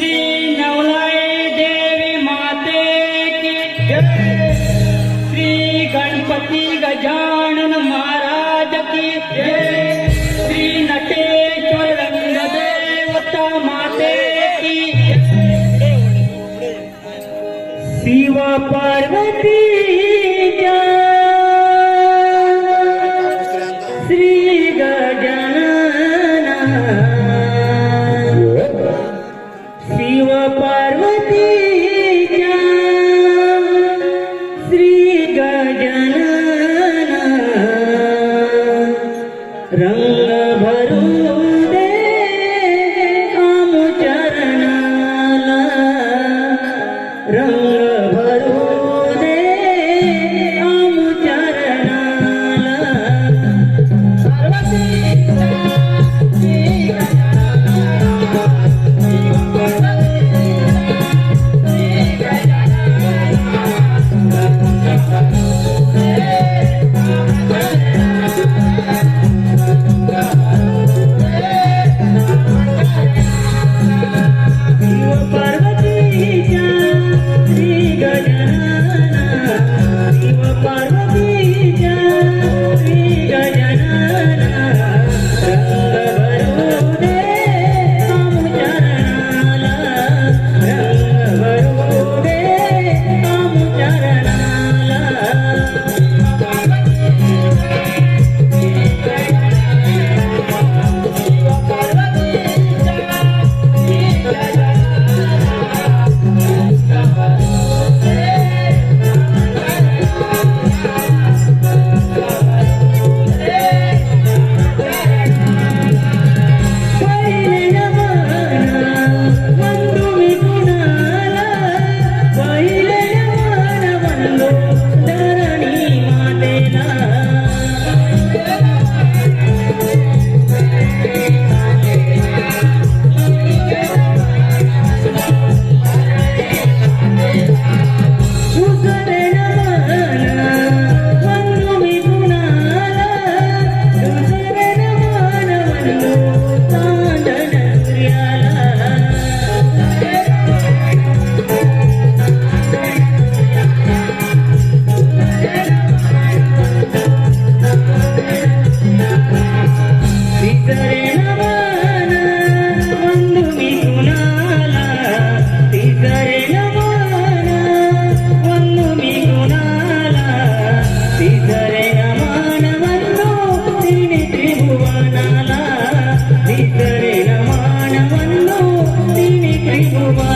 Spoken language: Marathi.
श्री नवलाई देवी माते की श्री गणपती गजानन महाराज की जय। श्री नटेश्वर रंगदेवता माते की शिवा पार्वती जय। Ain't nobody.